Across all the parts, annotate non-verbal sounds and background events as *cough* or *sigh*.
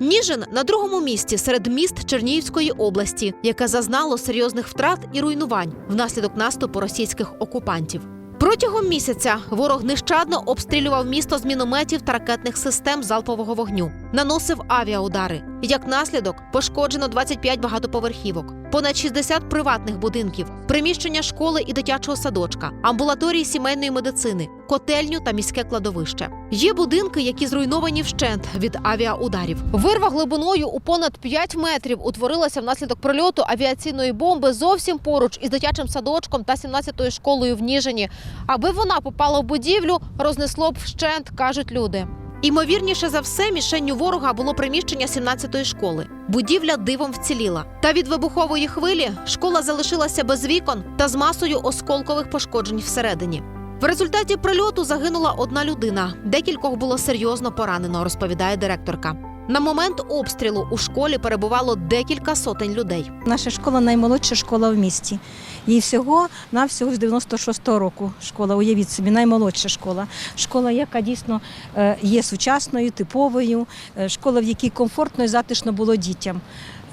Ніжин на другому місці серед міст Чернігівської області, яке зазнало серйозних втрат і руйнувань внаслідок наступу російських окупантів. Протягом місяця ворог нещадно обстрілював місто з мінометів та ракетних систем залпового вогню, наносив авіаудари. Як наслідок пошкоджено 25 багатоповерхівок, понад 60 приватних будинків, приміщення школи і дитячого садочка, амбулаторії сімейної медицини, котельню та міське кладовище. Є будинки, які зруйновані вщент від авіаударів. Вирва глибиною у понад 5 метрів утворилася внаслідок прильоту авіаційної бомби зовсім поруч із дитячим садочком та 17-ю школою в Ніжині. Аби вона попала в будівлю, рознесло б вщент, кажуть люди. Імовірніше за все, мішенню ворога було приміщення 17-ї школи. Будівля дивом вціліла. Та від вибухової хвилі школа залишилася без вікон та з масою осколкових пошкоджень всередині. В результаті прильоту загинула одна людина. Декількох було серйозно поранено, розповідає директорка. На момент обстрілу у школі перебувало декілька сотень людей. Наша школа наймолодша школа в місті. Їй всього навсього з 96-го року школа. Уявіть собі, наймолодша школа. Школа, яка дійсно е, є сучасною, типовою, е, школа, в якій комфортно і затишно було дітям.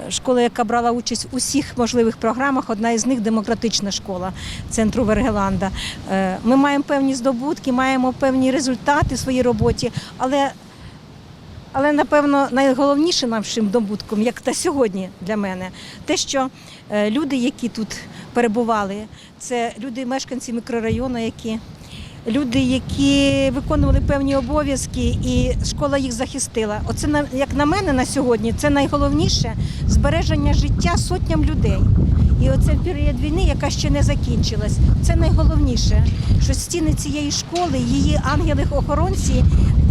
Е, Школа, яка брала участь у всіх можливих програмах, одна із них демократична школа центру Вергеланда. Ми маємо певні здобутки, маємо певні результати в своїй роботі, але але напевно найголовніше нашим добутком, як та сьогодні для мене, те, що е, люди, які тут перебували, це люди, мешканці мікрорайону, які люди, які виконували певні обов'язки, і школа їх захистила. Оце як на мене на сьогодні, це найголовніше збереження життя сотням людей. І оце період війни, яка ще не закінчилась, це найголовніше, що стіни цієї школи, її ангели-охоронці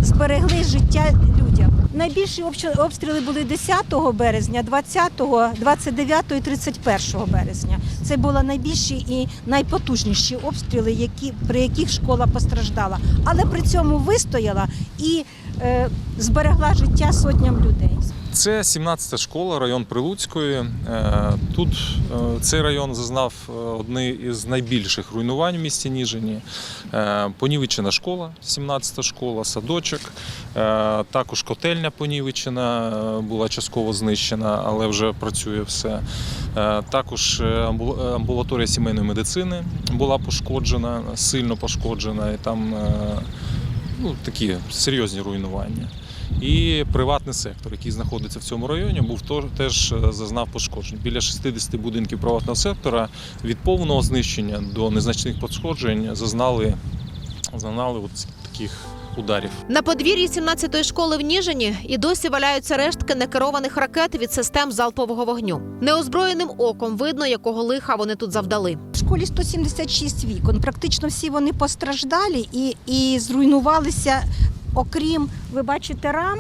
зберегли життя людям. Найбільші обстріли були 10 березня, 20, 29 і 31 березня. Це були найбільші і найпотужніші обстріли, які, при яких школа постраждала. Але при цьому вистояла і е, зберегла життя сотням людей. Це 17-та школа, район Прилуцької. Е, Тут е, цей район зазнав е, одне із найбільших руйнувань в місті Ніжині. Понівечена школа, 17-та школа, садочок. Також котельня понівечена, була частково знищена, але вже працює все. Також амбулаторія сімейної медицини була пошкоджена, сильно пошкоджена, і там ну, такі серйозні руйнування. І приватний сектор, який знаходиться в цьому районі, був теж е, зазнав пошкоджень. Біля 60 будинків приватного сектора від повного знищення до незначних пошкоджень зазнали, зазнали от таких ударів. На подвір'ї 17-ї школи в Ніжині і досі валяються рештки некерованих ракет від систем залпового вогню. Неозброєним оком видно, якого лиха вони тут завдали. В школі 176 вікон. Практично всі вони постраждалі і, і зруйнувалися. Окрім, ви бачите, рам.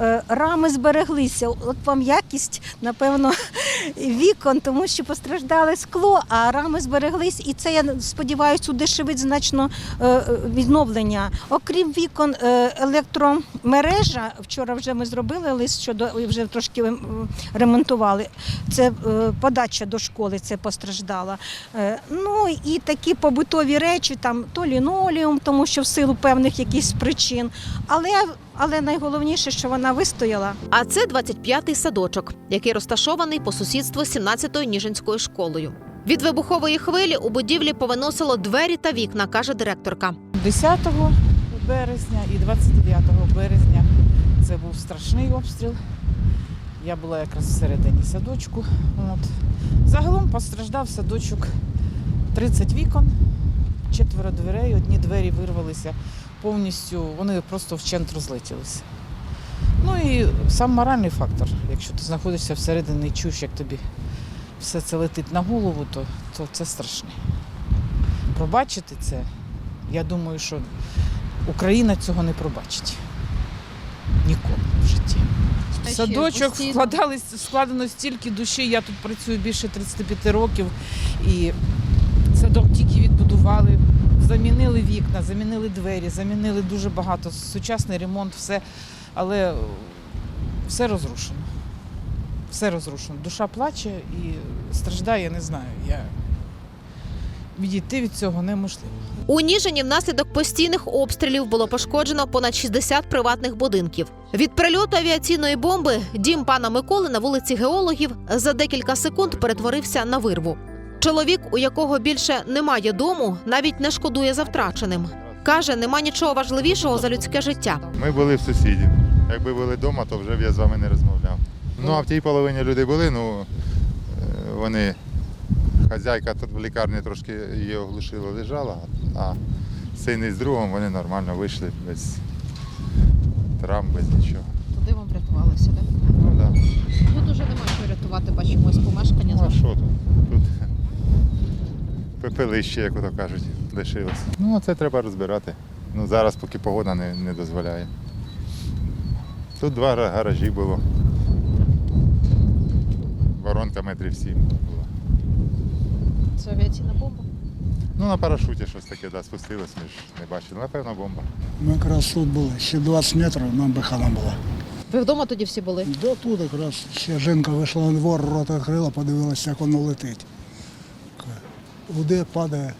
Е, Рами збереглися. От вам якість, напевно, *laughs* вікон, тому що постраждали скло, а рами збереглись, і це я сподіваюся, удешевить значно е, е, відновлення. Окрім вікон, електромережа. Вчора вже ми зробили лист щодо вже трошки ем, ремонтували. Це подача до школи, це постраждала. Ну і такі побутові речі, там то лінолеум, тому що в силу певних якихось причин. Але, але найголовніше, що вона вистояла. А це 25-й садочок, який розташований по сусідству 17-ю Ніжинською школою. Від вибухової хвилі у будівлі повиносило двері та вікна, каже директорка. 10 березня і 29 березня це був страшний обстріл. Я була якраз всередині садочку. От. Загалом постраждав садочок 30 вікон, четверо дверей, одні двері вирвалися повністю, вони просто вчент розлетілися. Ну і сам моральний фактор. Якщо ти знаходишся всередині і чуєш, як тобі все це летить на голову, то, то це страшне. Пробачити це, я думаю, що Україна цього не пробачить. Ніколи в житті. В Садочок вкладали, складено стільки душі. Я тут працюю більше 35 років і садок тільки відбудували, замінили вікна, замінили двері, замінили дуже багато, сучасний ремонт, все. Але все розрушено. Все розрушено. Душа плаче і страждає, я не знаю. Я, відійти від цього неможливо. У Ніжині внаслідок постійних обстрілів було пошкоджено понад 60 приватних будинків. Від прильоту авіаційної бомби дім пана Миколи на вулиці геологів за декілька секунд перетворився на вирву. Чоловік, у якого більше немає дому, навіть не шкодує за втраченим. Каже, нема нічого важливішого за людське життя. Ми були в сусідів. Якби були вдома, то вже б я з вами не розмовляв. Ну а в тій половині люди були, ну е, вони. Хазяйка тут в лікарні трошки її оглушила, лежала, а син із другом вони нормально вийшли без травм, без нічого. Туди вам врятувалися, так? Ну да. Тут уже немає що рятувати, бачимо ось помешкання. Ну а що тут? Тут пепелище, як ото кажуть, лишилось. Ну, а це треба розбирати. Ну, зараз, поки погода не, не дозволяє. Тут два гаражі було. Воронка метрів сім була. Це авіаційна бомба. Ну, на парашуті щось таке, да, спустилось, ми ж не бачили. Напевно, бомба. Ми якраз тут були, ще 20 метрів нам би хана була. Ви вдома тоді всі були? До тут якраз ще жінка вийшла на двор, рот відкрила, подивилася, як воно летить. Гуде, падає.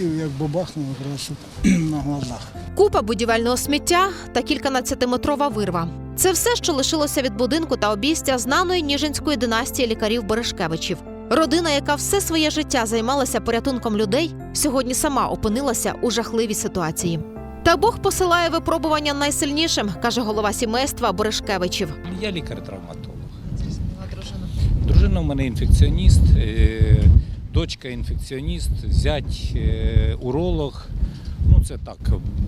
І як бабахнуло якраз *clears throat* на глазах. Купа будівельного сміття та кільканадцятиметрова вирва. Це все, що лишилося від будинку та обійстя знаної ніжинської династії лікарів Берешкевичів. Родина, яка все своє життя займалася порятунком людей, сьогодні сама опинилася у жахливій ситуації. Та Бог посилає випробування найсильнішим, каже голова сімейства Берешкевичів. Я лікар-травматолог. Дружина в мене інфекціоніст, е, дочка інфекціоніст, зять е, уролог. Ну це так,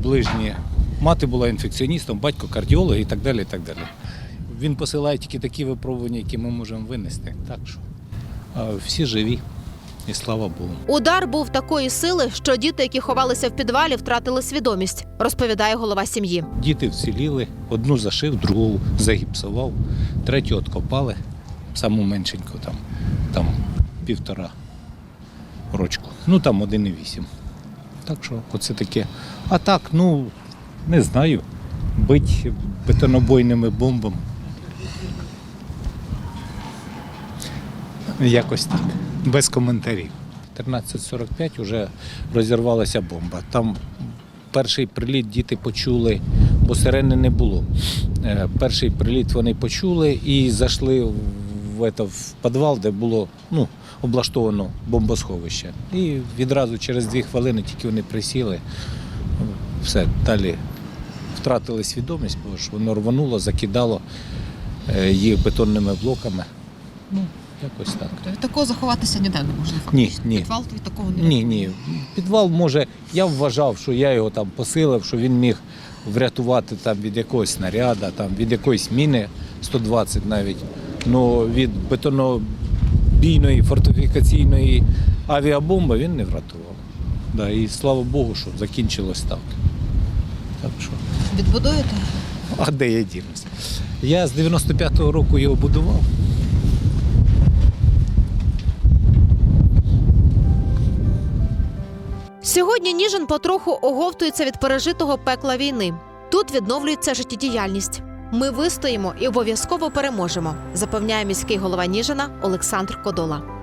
ближні. Мати була інфекціоністом, батько кардіолог і так далі. І так далі. Він посилає тільки такі випробування, які ми можемо винести. Так що всі живі. І слава Богу. Удар був такої сили, що діти, які ховалися в підвалі, втратили свідомість, розповідає голова сім'ї. Діти вціліли, одну зашив, другу загіпсував, третю откопали, саму меншеньку там, там півтора рочку. Ну там 1,8. Так що оце таке. А так, ну, не знаю. Бить бетонобойними бомбами. Якось так. Без коментарів. 13.45 вже розірвалася бомба. Там перший приліт діти почули, бо сирени не було. Е, Перший приліт вони почули і зайшли в, в, это, в підвал, де було ну, облаштовано бомбосховище. І відразу через дві хвилини тільки вони присіли, все, далі втратили свідомість, бо ж воно рвануло, закидало е, їх бетонними блоками. Ну, якось так. Тобто такого заховатися ніде не можна. Ні, ні. Підвал від такого Ні, ні. Підвал може, я вважав, що я його там посилив, що він міг врятувати там від якогось снаряда, там від якоїсь міни 120 навіть. Ну від бетонобійної фортифікаційної авіабомби він не врятував. Да, і слава Богу, що закінчилось так. Так що, Відбудуєте? а де я дінусь? Я з 95-го року його будував. Сьогодні Ніжин потроху оговтується від пережитого пекла війни. Тут відновлюється життєдіяльність. Ми вистоїмо і обов'язково переможемо, запевняє міський голова Ніжина Олександр Кодола.